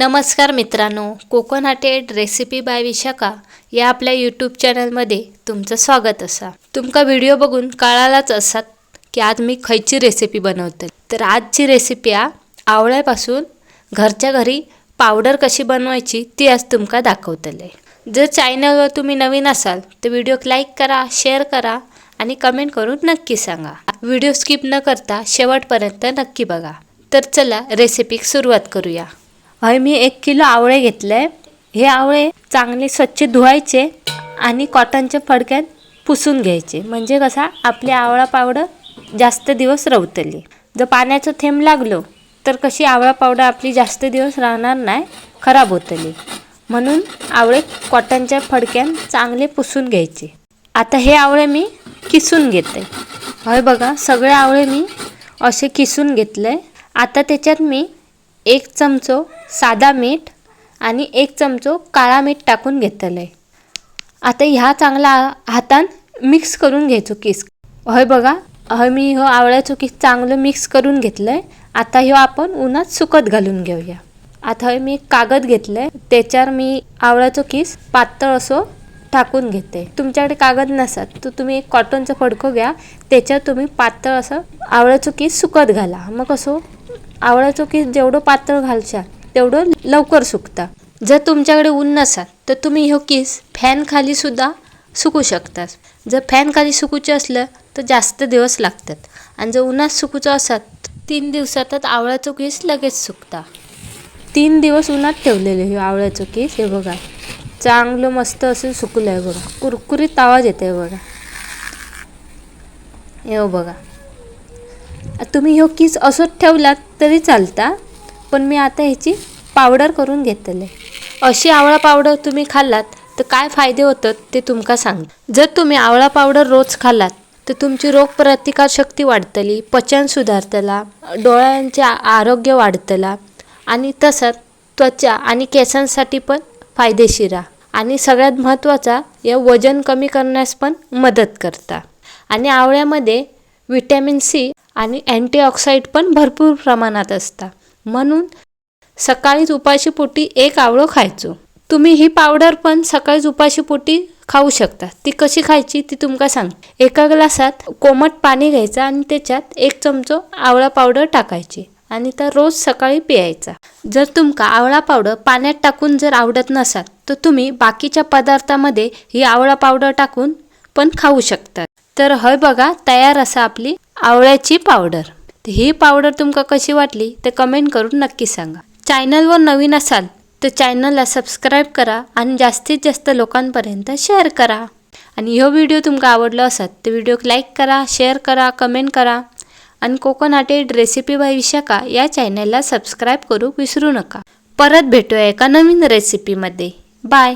नमस्कार मित्रांनो कोकणाटेड recipe bye Vishakha या आपल्या यूट्यूब चॅनलमध्ये तुमचं स्वागत असा. तुमका व्हिडिओ बघून कळालाच असात की आज मी खयची रेसिपी बनवते. तर आजची रेसिपी आ आवळ्यापासून घरच्या घरी पावडर कशी बनवायची ती आज तुमका दाखवतले. जर चॅनलवर तुम्ही नवीन असाल तर व्हिडिओक लाईक करा शेअर करा आणि कमेंट करून नक्की सांगा. व्हिडिओ स्किप न करता शेवटपर्यंत नक्की बघा. तर चला रेसिपीक सुरुवात करूया. हय मी एक किलो आवळे घेतले. हे आवळे चांगले स्वच्छ धुवायचे आणि कॉटनच्या फडक्यात पुसून घ्यायचे. म्हणजे कसा आपली आवळा पावडर जास्त दिवस रवतली. जर पाण्याचं थेंब लागलो तर कशी आवळा पावडर आपली जास्त दिवस राहणार नाही खराब होतली. म्हणून आवळे कॉटनच्या फडक्यात चांगले पुसून घ्यायचे. आता हे आवळे मी किसून घेते. हय बघा सगळे आवळे मी असे किसून घेतले. आता त्याच्यात मी एक चमचो साधा मीठ आणि एक चमचो काळा मीठ टाकून घेतलं आहे आता ह्या चांगला हातान मिक्स करून घ्यायचो किस. हय बघा हय मी हो आवळ्याचो किस चांगलं मिक्स करून घेतलं आहे आता ह्यो आपण उन्हात सुकत घालून घेऊया. आता हय मी एक कागद घेतलं आहे त्याच्यावर मी आवळ्याचो किस पातळ असो टाकून घेते. तुमच्याकडे कागद नसत तर तुम्ही एक कॉटनचं फडकं घ्या. त्याच्यावर तुम्ही पातळ असं आवळ्याचो किस सुकत घाला. मग कसं? आवळ्याचं की जेवढं पातळ घालशाल तेवढं लवकर सुकता. जर तुमच्याकडे ऊन नसाल तर तुम्ही ह्यो किस फॅनखाली सुद्धा सुकू शकतात. जर फॅनखाली सुकूचे असलं तर जास्त दिवस लागतात. आणि जर उन्हात सुकूचं असत तीन दिवसातच आवळ्याचं केस लगेच सुकता. तीन दिवस उन्हात ठेवलेले हे आवळ्याचं केस हे बघा. चांगलं मस्त असं सुकलं आहे बघा. कुरकुरीत आवाज येत आहे बघा. हे बघा. तुम्ही ह्यो किस असंच ठेवलात तरी चालता पण मी आता ह्याची पावडर करून घेतले अशी आवळा पावडर तुम्ही खाल्लात तर काय फायदे होतात ते तुमका सांग. जर तुम्ही आवळा पावडर रोज खाल्लात तर तुमची रोगप्रतिकार शक्ती वाढतली पचन सुधारतला डोळ्यांचे आरोग्य वाढतला आणि तसंच त्वचा आणि केसांसाठी पण फायदेशीर आहे. आणि सगळ्यात महत्त्वाचा या वजन कमी करण्यास पण मदत करता. आणि आवळ्यामध्ये विटॅमिन सी आणि अँटीऑक्साईड पण भरपूर प्रमाणात असतात. म्हणून सकाळीच उपाशी पोटी एक आवळं खायचो. तुम्ही ही पावडर पण सकाळीच उपाशी पोटी खाऊ शकता. ती कशी खायची ती तुमका सांग एका ग्लासात कोमट पाणी घ्यायचं आणि त्याच्यात एक चमचो आवळा पावडर टाकायची आणि तर रोज सकाळी पियायचा. जर तुमका आवळा पावडर पाण्यात टाकून जर आवडत नसाल तर तुम्ही बाकीच्या पदार्थामध्ये ही आवळा पावडर टाकून पण खाऊ शकतात तर हय बघा तयार असा आपली आवळ्याची पावडर. ही पावडर तुमका कशी वाटली ते कमेंट करून नक्की सांगा. चॅनलवर नवीन असाल तर चॅनलला सबस्क्राईब करा आणि जास्तीत जास्त लोकांपर्यंत शेअर करा. आणि ह्यो व्हिडिओ तुमका आवडलो असत तर व्हिडिओक लाईक करा शेअर करा कमेंट करा. आणि कोकणाटेड रेसिपी बाय विशाखा या चॅनलला सबस्क्राईब करू विसरू नका. परत भेटूया एका नवीन रेसिपीमध्ये. बाय!